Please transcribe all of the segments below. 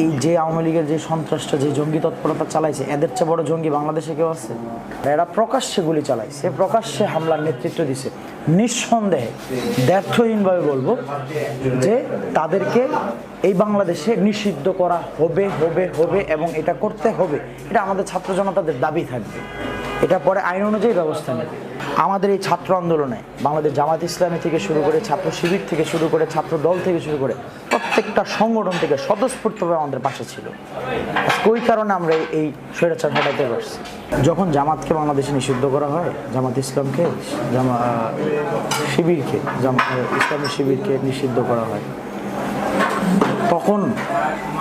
এই যে আওয়ামী লীগের যে সন্ত্রাসটা, যে জঙ্গি তৎপরতা চালাইছে, এদের চেয়ে বড় জঙ্গি বাংলাদেশে কেউ আছে? এরা প্রকাশ্যে গুলি চালাইছে, প্রকাশ্যে হামলার নেতৃত্ব দিছে। নিঃসন্দেহে ব্যর্থহীনভাবে বলব যে তাদেরকে এই বাংলাদেশে নিষিদ্ধ করা হবে হবে হবে এবং এটা করতে হবে। এটা আমাদের ছাত্র জনতাদের দাবি থাকবে। এটা পরে আইন অনুযায়ী ব্যবস্থা নেবে। আমাদের এই ছাত্র আন্দোলনে বাংলাদেশ জামাত ইসলামী থেকে শুরু করে ছাত্র শিবির থেকে শুরু করে ছাত্র দল থেকে শুরু করে প্রত্যেকটা সংগঠন থেকে স্বতঃস্ফূর্তভাবে আমাদের পাশে ছিল। ওই কারণে আমরা এই- স্বৈরাচার হটাইতে পারছি। যখন জামাতকে বাংলাদেশে নিষিদ্ধ করা হয়, জামাত ইসলামকে, জামা শিবিরকে, জামা ইসলামী শিবিরকে নিষিদ্ধ করা হয়, তখন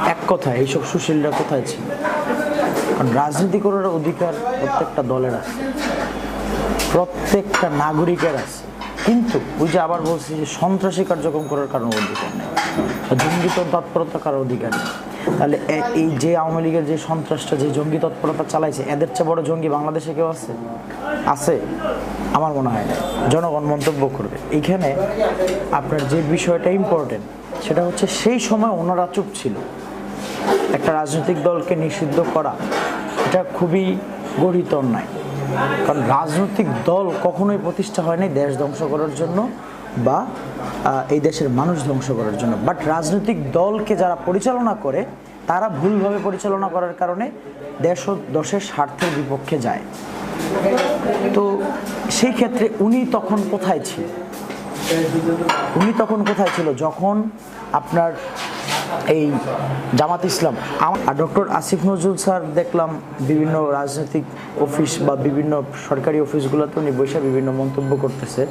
এক কথা এইসব সুশীলরা কোথায় ছিল? কারণ রাজনীতি করার অধিকার প্রত্যেকটা দলের আছে। প্রত্যেকটা নাগরিকের আছে। কিন্তু ওই যে আবার বলছি যে সন্ত্রাসী কার্যক্রম করার কারণে অধিকার নেই। জঙ্গি তৎপরতা কারোর অধিকার। তাহলে এই যে আওয়ামী লীগের যে সন্ত্রাসটা, যে জঙ্গি তৎপরতা চালাইছে, এদের চেয়ে বড় জঙ্গি বাংলাদেশে কেউ আছে? আছে, আমার মনে হয় না। জনগণ মন্তব্য করবে। এইখানে আপনার যে বিষয়টা ইম্পর্টেন্ট সেটা হচ্ছে সেই সময় ওনারা চুপ ছিল। একটা রাজনৈতিক দলকে নিষিদ্ধ করা, এটা খুবই গঠিত অন্যায়। কারণ রাজনৈতিক দল কখনোই প্রতিষ্ঠা হয়নি দেশ ধ্বংস করার জন্য বা এই দেশের মানুষ ধ্বংস করার জন্য। বাট রাজনৈতিক দলকে যারা পরিচালনা করে, তারা ভুলভাবে পরিচালনা করার কারণে দেশ ও দশের স্বার্থের বিপক্ষে যায়। তো সেই ক্ষেত্রে উনি তখন কোথায় ছিল উনি তখন কোথায় ছিল? যখন আপনার এই জামাত ইসলাম। আর ডক্টর আসিফ নজরুল স্যার দেখলাম বিভিন্ন রাজনৈতিক অফিস বা বিভিন্ন সরকারি অফিসগুলোতে উনি বসে বিভিন্ন মন্তব্য করতেছে।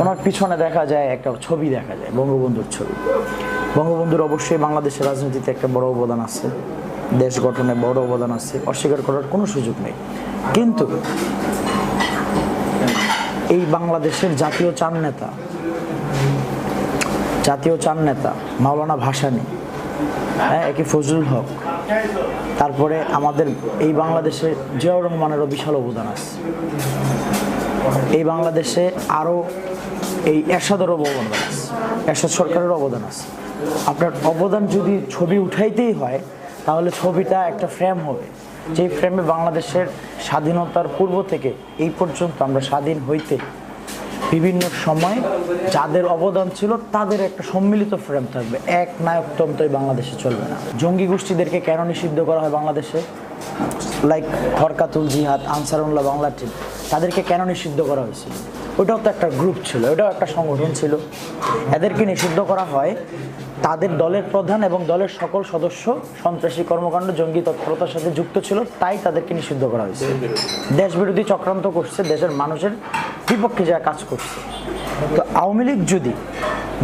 ওনার পিছনে দেখা যায় একটা ছবি দেখা যায়, বঙ্গবন্ধুর ছবি। বঙ্গবন্ধুর অবশ্যই বাংলাদেশের রাজনীতিতে একটা বড় অবদান আছে। দেশ গঠনে বড় অবদান আছে, অস্বীকার করার কোনো সুযোগ নেই। কিন্তু এই বাংলাদেশের জাতীয় চান নেতা, জাতীয় চান নেতা, মাওলানা ভাসানী হ্যাঁ একে ফজলুল হক। তারপরে আমাদের এই বাংলাদেশে জিয়াউর রহমানেরও বিশাল অবদান আছে। এই বাংলাদেশে আরও এই এরশাদেরও অবদান আছে, এরশাদ সরকারের অবদান আছে। আপনার অবদান যদি ছবি উঠাইতেই হয়, তাহলে ছবিটা একটা ফ্রেম হবে। যেই ফ্রেমে বাংলাদেশের স্বাধীনতার পূর্ব থেকে এই পর্যন্ত আমরা স্বাধীন হইতে বিভিন্ন সময় যাদের অবদান ছিল, তাদের একটা সম্মিলিত ফ্রেম থাকবে। এক নায়কতন্ত্রই বাংলাদেশে চলবে না। জঙ্গি গোষ্ঠীদেরকে কেন নিষিদ্ধ করা হয় বাংলাদেশে? লাইক হরকাতুল জিহাদ, আনসারুল্লাহ বাংলা টিম তাদেরকে কেন নিষিদ্ধ করা হয়েছিল? ওটাও তো একটা গ্রুপ ছিল, ওটাও একটা সংগঠন ছিল। এদেরকে নিষিদ্ধ করা হয় তাদের দলের প্রধান এবং দলের সকল সদস্য, সন্ত্রাসী কর্মকাণ্ড, জঙ্গি তৎপরতার সাথে যুক্ত ছিল, তাই তাদেরকে নিষিদ্ধ করা হয়েছে। দেশবিরোধী চক্রান্ত করছে দেশের মানুষের বিপক্ষে যা কাজ করছে। তো আওয়ামী লীগ যদি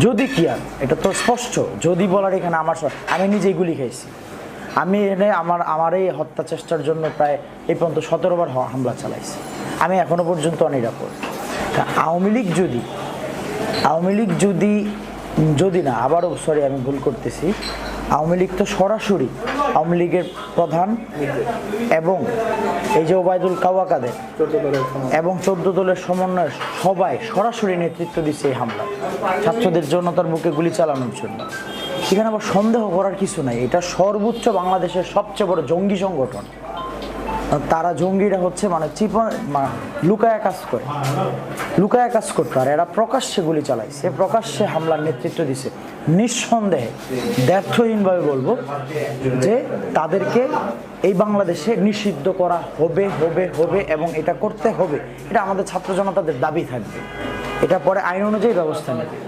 যদি কি আর, এটা তো স্পষ্ট, যদি বলার এখানে আমার আমি নিজেই গুলি খাইছি। আমি এনে আমার আমার এই হত্যা চেষ্টার জন্য প্রায় এই পর্যন্ত সতেরো বার হামলা চালাইছি। আমি এখনও পর্যন্ত অনিরাপদ। তা আওয়ামী লীগ যদি, আওয়ামী লীগ যদি যদি না, আবারও সরি আমি ভুল করতেছি। আওয়ামী লীগ তো সরাসরি আওয়ামী লীগের প্রধান এবং এই যে ওবায়দুল কাওয়াকাদের এবং চোদ্দ দলের সমন্বয় সবাই সরাসরি নেতৃত্ব দিচ্ছে এই হামলা ছাত্রদের জনতার মুখে গুলি চালানোর জন্য। সেখানে আবার সন্দেহ করার কিছু নাই। এটা সর্বোচ্চ বাংলাদেশের সবচেয়ে বড় জঙ্গি সংগঠন। তারা জঙ্গিরা হচ্ছে মানে চিপা মা- লুকায়া কাজ করে। লুকায়া কাজ করতো আর এরা প্রকাশ্যে গুলি চালাইছে, প্রকাশ্যে হামলার নেতৃত্ব দিছে। নিঃসন্দেহে ব্যর্থহীনভাবে বলব যে তাদেরকে এই বাংলাদেশে নিষিদ্ধ করা হবে হবে হবে এবং এটা করতে হবে, এটা আমাদের ছাত্র জনতাদের দাবি থাকবে। এটা পরে আইন অনুযায়ী ব্যবস্থা নেবে।